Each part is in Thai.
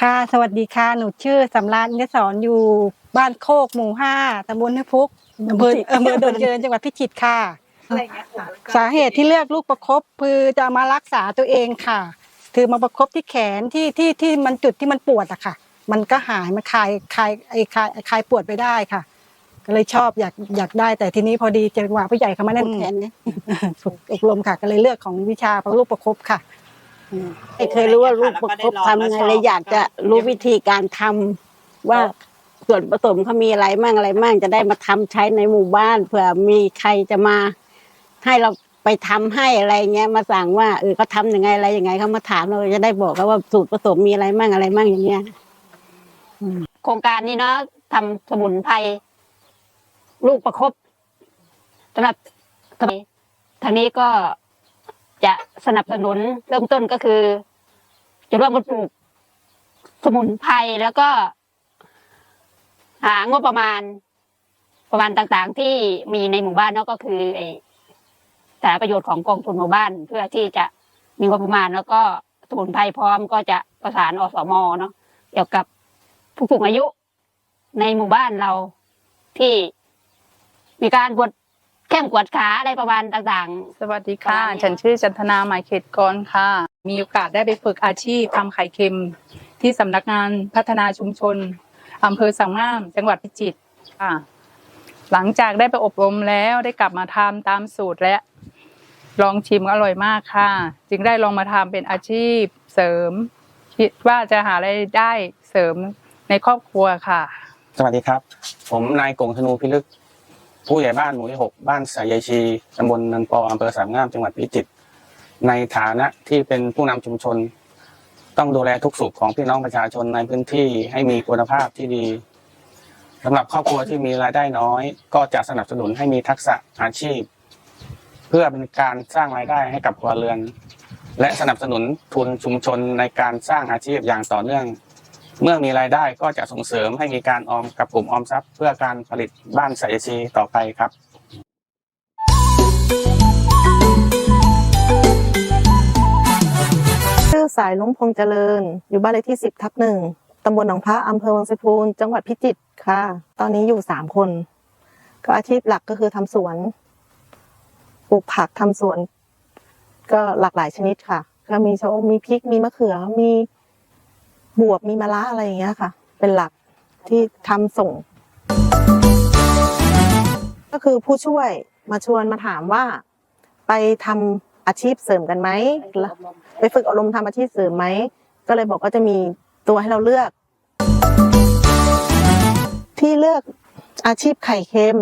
ค่ะ สวัสดีค่ะ หนูชื่อสำรานยศรอยู่บ้านโคกหมู่ห้าตำบลห้วยพุกอำเภออำเภอดงเจริญจังหวัดพิจิตรค่ะสาเหตุที่เลือกลูกประคบคือจะมารักษาตัวเองค่ะ คือมาประคบที่แขนที่ที่ที่มันจุดที่มันปวดอะค่ะ มันก็หายมันคลายคลายไอ้คลายคลายปวดไปได้ค่ะ ก็เลยชอบอยากอยากได้แต่ทีนี้พอดีจังหวะผู้ใหญ่เขามาแน่นแขนเนี่ยฝึกอบรมค่ะ ก็เลยเลือกของวิชาลูกประคบค่ะไม่เคยรู้ว่าลูกประคบทำไงเลยอยากจะรู้วิธีการทำว่าส่วนผสมเขามีอะไรมั่งอะไรมั่งจะได้มาทำใช้ในหมู่บ้านเผื่อมีใครจะมา ให้เราไปทำให้อะไรเงี้ยมาสั่งว่าเออเขาทำยังไงอะไรยังไงเขามาถามเราจะได้บอกเขาว่าสูตรผสมมีอะไรมั่งอะไรมั่งอย่างเงี้ยโครงการนี้เนาะทำสมุนไพร ลูกประคบสำหรับทางนี้ก็จะสนับสนุนเริ่มต้นก็คือ จะร่วมกันปลูกสมุนไพรแล้วก็ หางบประมาณ ประมาณต่างๆ ที่มีในหมู่บ้านเนาะก็คือไอ้สารประโยชน์ของกองทุนหมู่บ้าน เพื่อที่จะมีงบประมาณ แล้วก็สมุนไพรพร้อมก็จะประสานอสมเนาะเกี่ยวกับผู้สูงอายุในหมู่บ้านเราที่ มีการกวดแข้งกวดขาอะไรประมาณต่างสวัสดีประค่ะมาณนี้ฉันชื่อจันทนาหมายเขตกรค่ะ มีโอกาสได้ไปฝึกอาชีพทำไข่เค็ม ที่สำนักงานพัฒนาชุมชนอำเภอสังงาม จังหวัดพิจิตรค่ะ หลังจากได้ไปอบรมแล้วได้กลับมาทำตามสูตรและ ลองชิมอร่อยมากค่ะ จึงได้ลองมาทำเป็นอาชีพเสริม คิดว่าจะหารายได้เสริมในครอบครัวค่ะ สวัสดีครับ ผมนายกงธนูพิลึก ผู้ใหญ่บ้านหมู่ที่หกบ้านสายใยชีตำบลนันปออำเภอสามงามจังหวัดพิจิตรในฐานะที่เป็นผู้นำชุมชน ต้องดูแลทุกสุขของพี่น้องประชาชนในพื้นที่ให้มีคุณภาพที่ดีสำหรับครอบครัวที่มีรายได้น้อย ก็จะสนับสนุนให้มีทักษะอาชีพ เพื่อเป็นการสร้างรายได้ให้กับครัวเรือน และสนับสนุนทุนชุมชนในการสร้างอาชีพอย่างต่อเนื่อง เมื่อมีรายได้ก็จะส่งเสริมให้มีการออมกับกลุ่มออมทรัพย์ เพื่อการผลิตบ้านสายชีต่อไปครับชื่อสายลุงพงษ์เจริญ อยู่บ้านเลขที่สิบทับหนึ่งตำบลหนองพระอำเภอวังสะพูนจังหวัดพิจิตรค่ะ ตอนนี้อยู่สามคน ก็อาชีพหลักก็คือทำสวนปลูกผักทำสวน ก็หลากหลายชนิดค่ะ ก็มีชะอมมีพริกมีมะเขือมี บวบมีมะระอะไรอย่างเงี้ยค่ะ เป็นหลักที่ทำส่ง ก็คือผู้ช่วยมาชวนมาถามว่า ไปทำอาชีพเสริมกันไหมไปฝึกอบรมทำอาชีพเสริมไหม ก็เลยบอกว่าจะมีตัวให้เราเลือก ที่เลือกอาชีพไข่เค็ม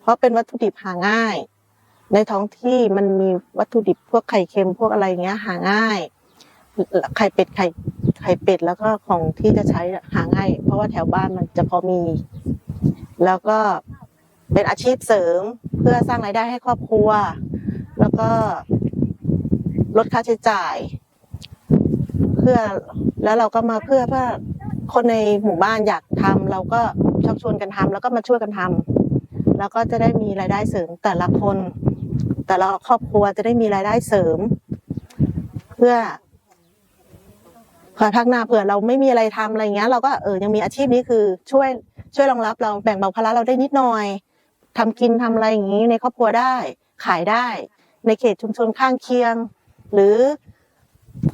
เพราะเป็นวัตถุดิบหาง่าย ในท้องที่มันมีวัตถุดิบพวกไข่เค็มพวกอะไรเงี้ยหาง่าย ไข่เป็ดไข่ไข่เป็ดแล้วก็ของที่จะใช้หาง่าย เพราะว่าแถวบ้านมันจะพอมี แล้วก็เป็นอาชีพเสริมเพื่อสร้างรายได้ให้ครอบครัว แล้วก็ลดค่าใช้จ่าย เพื่อแล้วเราก็มาเพื่อเพื่อคนในหมู่บ้านอยากทำเราก็ชักชวนกันทำแล้วก็มาช่วยกันทำแล้วก็จะได้มีรายได้เสริมแต่ละคน แต่ละครอบครัวจะได้มีรายได้เสริม เพื่อ เผื่อพักหน้าเผื่อเราไม่มีอะไรทำอะไรเงี้ย เราก็เออยังมีอาชีพนี้คือช่วยช่วยรองรับเราแบ่งเบาภาระเราได้นิดหน่อยทำกินทำอะไรอย่างนี้ในครอบครัวได้ ขายได้ ในเขตชุมชนข้างเคียง หรือ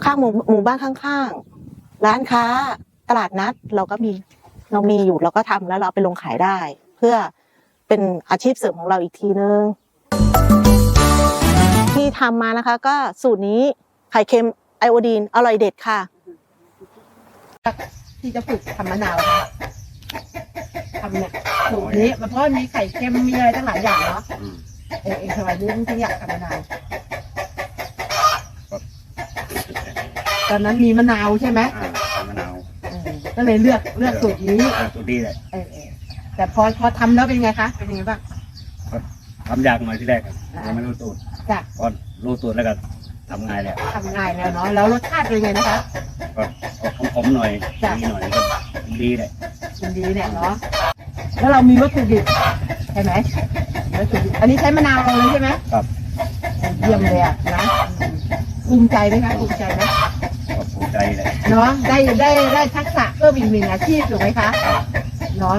ข้างหมู่หมู่บ้านข้างๆ ร้านค้าตลาดนัดเราก็มีเรามีอยู่เราก็ทำแล้วเราเอาไปลงขายได้ เพื่อเป็นอาชีพเสริมของเราอีกทีนึงที่ทำมานะคะ ก็สูตรนี้ไข่เค็มไอโอดีนอร่อยเด็ดค่ะ ที่จะฝึกทำมะนาวค่ะทำเนี่ยสูตรนี้มันเพราะมีไข่เค็มมีอะไรตั้งหลายอย่างเนาะเออเองทำไมถึงถึงอยากทำมะนาวตอนนั้นมีมะนาวใช่ไหมอ่ามะนาวเออก็เลยเลือกเลือกสูตรนี้เอาตัวนี้แหละเออเออแต่พอพอทำแล้วเป็นไงคะเป็นยังไงบ้าง ทำยากหน่อยที่แรกอะยังไม่รู้สูตรจ้ะพอรู้สูตรแล้วก็ทำง่ายแล้วทำง่ายแล้วเนาะแล้วรสชาติเป็นไงนะคะ ก็ออกขมๆหน่อยจ้ะดีหน่อยก็ดีแหละกินดีเนี่ยเนาะแล้วเรามีวัตถุดิบใช่ไหมวัตถุดิบอันนี้ใช้มะนาวเราเลยใช่ไหมครับเยี่ยมเลยอะนะอืมภูมิใจไหมคะภูมิใจไหมก็ภูมิใจเลยเนาะได้ได้ได้ทักษะเพิ่มอีกหนึ่งอาชีพถูกไหมคะเนาะ